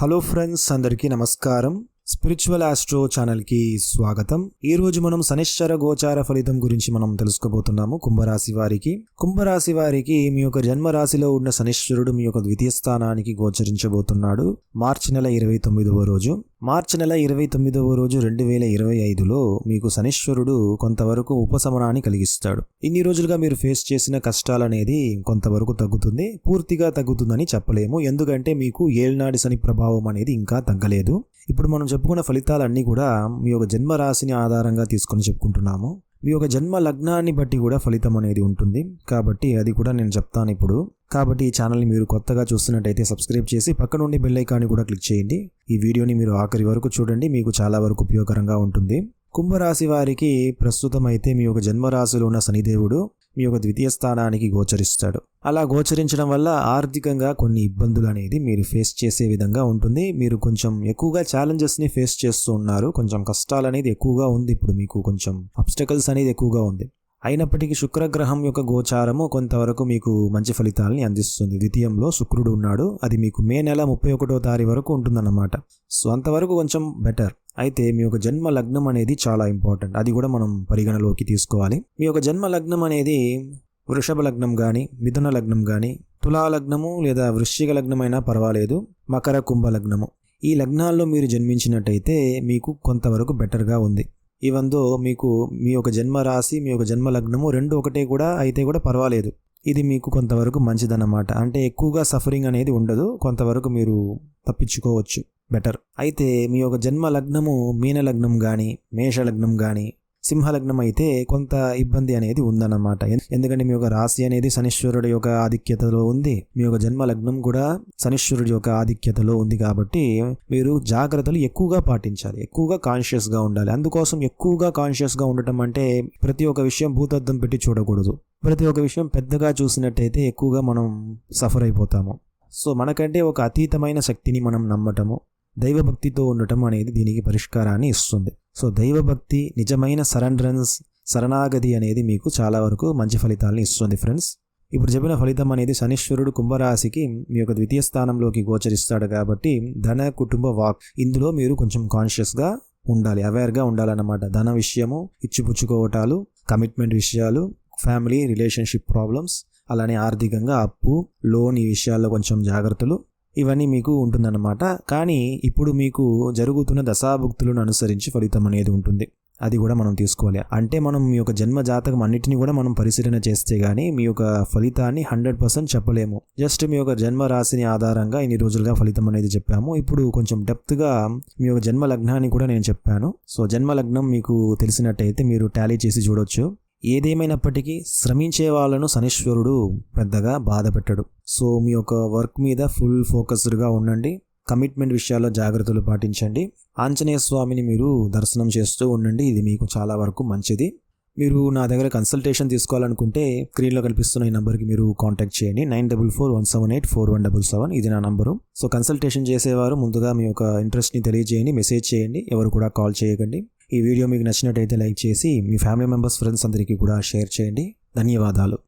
Hello friends అందరికీ నమస్కారం. Spiritual astro ఛానల్కి స్వాగతం. ఈ రోజు మనం శనిశ్చర గోచార ఫలితం గురించి మనం తెలుసుకోబోతున్నాము కుంభరాశి వారికి. కుంభరాశి వారికి మీ యొక్క జన్మరాశిలో ఉన్న శనిశ్వరుడు మీ యొక్క ద్వితీయ స్థానానికి గోచరించబోతున్నాడు. మార్చి నెల ఇరవై తొమ్మిదవ రోజు. మార్చి నెల ఇరవై తొమ్మిదవ రోజు రెండు వేల ఇరవై ఐదులో మీకు శనిశ్వరుడు కొంతవరకు ఉపశమనాన్ని కలిగిస్తాడు. ఇన్ని రోజులుగా మీరు ఫేస్ చేసిన కష్టాలనేది కొంతవరకు తగ్గుతుంది. పూర్తిగా తగ్గుతుందని చెప్పలేము. ఎందుకంటే మీకు ఏళ్నాడి శని ప్రభావం అనేది ఇంకా తగ్గలేదు. ఇప్పుడు మనం చెప్పుకున్న ఫలితాలన్నీ కూడా మీ యొక్క జన్మ రాశిని ఆధారంగా తీసుకొని చెప్పుకుంటున్నాము. మీ యొక్క జన్మ లగ్నాన్ని బట్టి కూడా ఫలితం అనేది ఉంటుంది. కాబట్టి అది కూడా నేను చెప్తాను ఇప్పుడు. కాబట్టి ఈ ఛానల్ని మీరు కొత్తగా చూస్తున్నట్టయితే సబ్స్క్రైబ్ చేసి పక్క నుండి బెల్ ఐకాన్ని కూడా క్లిక్ చేయండి. ఈ వీడియోని మీరు ఆఖరి వరకు చూడండి. మీకు చాలా వరకు ఉపయోగకరంగా ఉంటుంది. కుంభరాశి వారికి ప్రస్తుతం అయితే మీ యొక్క జన్మరాశిలో ఉన్న శనిదేవుడు మీ యొక్క ద్వితీయ స్థానానికి గోచరిస్తాడు. అలా గోచరించడం వల్ల ఆర్థికంగా కొన్ని ఇబ్బందులు అనేది మీరు ఫేస్ చేసే విధంగా ఉంటుంది. మీరు కొంచెం ఎక్కువగా ఛాలెంజెస్ని ఫేస్ చేస్తూ ఉన్నారు. కొంచెం కష్టాలు అనేది ఎక్కువగా ఉంది. ఇప్పుడు మీకు కొంచెం అబ్స్టకల్స్ అనేది ఎక్కువగా ఉంది. అయినప్పటికీ శుక్రగ్రహం యొక్క గోచారము కొంతవరకు మీకు మంచి ఫలితాలని అందిస్తుంది. ద్వితీయంలో శుక్రుడు ఉన్నాడు. అది మీకు మే నెల ముప్పై ఒకటో తారీఖు వరకు ఉంటుందన్నమాట. సో అంతవరకు కొంచెం బెటర్ అయితే మీ యొక్క జన్మ లగ్నం అనేది చాలా ఇంపార్టెంట్ అది కూడా మనం పరిగణలోకి తీసుకోవాలి. మీ యొక్క జన్మ లగ్నం అనేది వృషభ లగ్నం కానీ మిథున లగ్నం కానీ తులా లగ్నము లేదా వృశ్చిక లగ్నమైనా పర్వాలేదు. మకర కుంభ లగ్నము. ఈ లగ్నాల్లో మీరు జన్మించినట్టయితే మీకు కొంతవరకు బెటర్గా ఉంది. ఇవందో మీకు మీ యొక్క జన్మ రాశి మీ యొక్క జన్మ లగ్నము రెండు ఒకటే కూడా అయితే కూడా పర్వాలేదు. ఇది మీకు కొంతవరకు మంచిదన్నమాట. అంటే ఎక్కువగా సఫరింగ్ అనేది ఉండదు. కొంతవరకు మీరు తప్పించుకోవచ్చు. బెటర్ అయితే మీ యొక్క జన్మ లగ్నము మీన లగ్నం కానీ మేష లగ్నం కానీ సింహలగ్నం అయితే కొంత ఇబ్బంది అనేది ఉందన్నమాట. ఎందుకంటే మీ యొక్క రాశి అనేది శనిశ్వరుడి యొక్క ఆధిక్యతలో ఉంది. మీ యొక్క జన్మ లగ్నం కూడా శనిశ్వరుడి యొక్క ఆధిక్యతలో ఉంది కాబట్టి మీరు జాగ్రత్తలు ఎక్కువగా పాటించాలి. ఎక్కువగా కాన్షియస్గా ఉండాలి. అందుకోసం ఎక్కువగా కాన్షియస్గా ఉండటం అంటే ప్రతి ఒక్క విషయం భూతద్దం పెట్టి చూడకూడదు. ప్రతి ఒక్క విషయం పెద్దగా చూసినట్టయితే ఎక్కువగా మనం సఫర్ అయిపోతాము. సో మనకంటే ఒక అతీతమైన శక్తిని మనం నమ్మటము దైవభక్తితో ఉండటం అనేది దీనికి పరిష్కారాన్ని ఇస్తుంది. సో దైవభక్తి నిజమైన సరెండరెన్స్ శరణాగతి అనేది మీకు చాలా వరకు మంచి ఫలితాలను ఇస్తుంది ఫ్రెండ్స్. ఇప్పుడు చెప్పిన ఫలితం అనేది శనీశ్వరుడు కుంభరాశికి మీ యొక్క ద్వితీయ స్థానంలోకి గోచరిస్తాడు కాబట్టి ధన కుటుంబ వాక్ ఇందులో మీరు కొంచెం కాన్షియస్గా ఉండాలి అవేర్గా ఉండాలన్నమాట. ధన విషయము ఇచ్చిపుచ్చుకోవటాలు కమిట్మెంట్ విషయాలు ఫ్యామిలీ రిలేషన్షిప్ ప్రాబ్లమ్స్ అలానే ఆర్థికంగా అప్పు లోన్ ఈ విషయాల్లో కొంచెం జాగ్రత్తలు ఇవన్నీ మీకు ఉంటుందన్నమాట. కానీ ఇప్పుడు మీకు జరుగుతున్న దశాభుక్తులను అనుసరించి ఫలితం అనేది ఉంటుంది. అది కూడా మనం తీసుకోవాలి. అంటే మనం మీ యొక్క జన్మ జాతకం అన్నిటిని కూడా మనం పరిశీలన చేస్తే కానీ మీ యొక్క ఫలితాన్ని హండ్రెడ్ పర్సెంట్ చెప్పలేము. జస్ట్ మీ యొక్క జన్మ రాశిని ఆధారంగా ఇన్ని రోజులుగా ఫలితం అనేది చెప్పాము. ఇప్పుడు కొంచెం డెప్త్గా మీ యొక్క జన్మ లగ్నాన్ని కూడా నేను చెప్పాను. సో జన్మ లగ్నం మీకు తెలిసినట్టయితే మీరు టాలీ చేసి చూడొచ్చు. ఏదేమైనప్పటికీ శ్రమించే వాళ్ళను శనీశ్వరుడు పెద్దగా బాధ పెట్టడు సో మీ యొక్క వర్క్ మీద ఫుల్ ఫోకస్డ్గా ఉండండి. కమిట్మెంట్ విషయాల్లో జాగ్రత్తలు పాటించండి. ఆంజనేయ స్వామిని మీరు దర్శనం చేస్తూ ఉండండి. ఇది మీకు చాలా వరకు మంచిది. మీరు నా దగ్గర కన్సల్టేషన్ తీసుకోవాలనుకుంటే స్క్రీన్లో కనిపిస్తున్న ఈ నెంబర్కి మీరు కాంటాక్ట్ చేయండి. Nine double four one seven eight four one double seven ఇది నా నంబరు. సో కన్సల్టేషన్ చేసేవారు ముందుగా మీ యొక్క ఇంట్రెస్ట్ని తెలియజేయండి. మెసేజ్ చేయండి. ఎవరు కూడా కాల్ చేయకండి. ఈ వీడియో మీకు నచ్చినట్టయితే లైక్ చేసి మీ ఫ్యామిలీ మెంబర్స్ ఫ్రెండ్స్ అందరికీ కూడా షేర్ చేయండి. ధన్యవాదాలు.